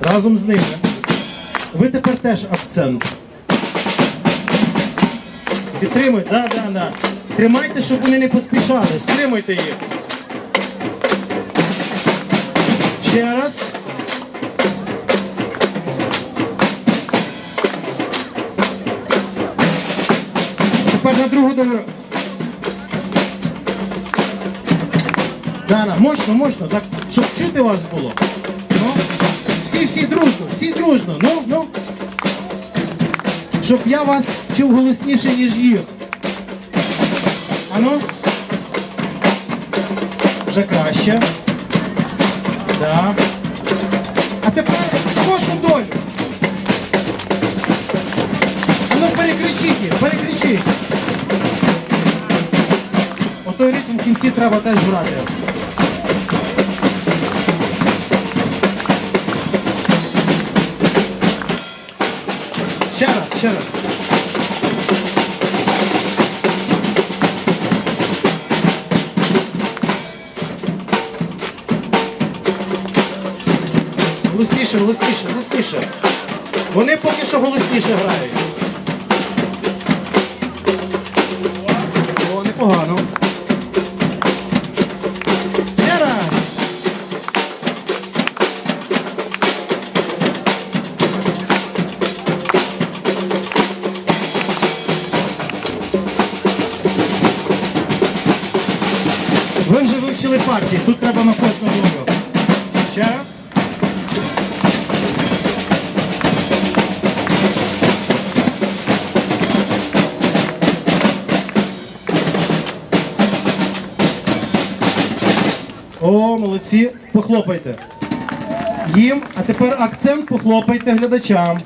разом з ними. Ви тепер теж акцент. Підтримуйте, да, да, да. Тримайте, щоб вони не поспішали. Стримуйте їх. Ще раз. Тепер на другу добро. Дана, мощно, мощно, так, щоб чути вас було. Ну, всі, всі дружно, всі дружно. Ну, ну. Щоб я вас чув голосніше, ніж їх. Ану. Вже краще. Да. А тепер кожну долю. Ану перекричіть перекричіть. Отой ритм в кінці треба теж брати. Ще раз. Голосніше, голосніше, голосніше. Вони поки що голосніше грають. Ви вже вивчили партії, тут треба на кожну долю. Ще раз. О, молодці, похлопайте. Їм, а тепер акцент похлопайте глядачам.